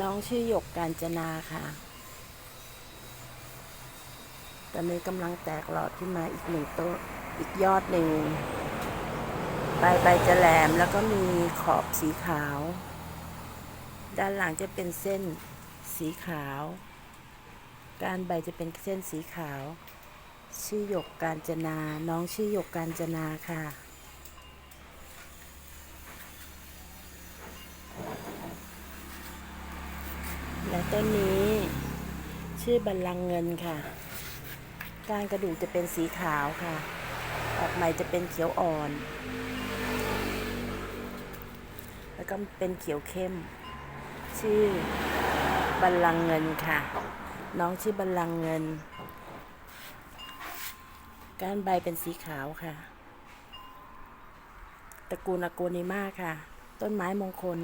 น้องชื่อหยกกาญจนาค่ะ ตอนนี้กำลังแตกหลอดขึ้นมาอีกหนึ่งต้นอีกยอดหนึ่งใบใบจะแหลมแล้วก็มีขอบสีขาว ด้านหลังจะเป็นเส้นสีขาว การใบจะเป็นเส้นสีขาว ชื่อหยกกาญจนา น้องชื่อหยกกาญจนาค่ะ และต้นนี้ ชื่อบัลลังเงินค่ะก้ารกระดูกจะเป็นสีขาวค่ะ ออกใหม่จะเป็นเขียวอ่อน แล้วก็เป็นเขียวเข้ม ชื่อบัลลังเงินค่ะ น้องชื่อบัลลังเงิน ก้านใบเป็นสีขาวค่ะ ตระกูลอโกนิมาค่ะ ต้นไม้มงคล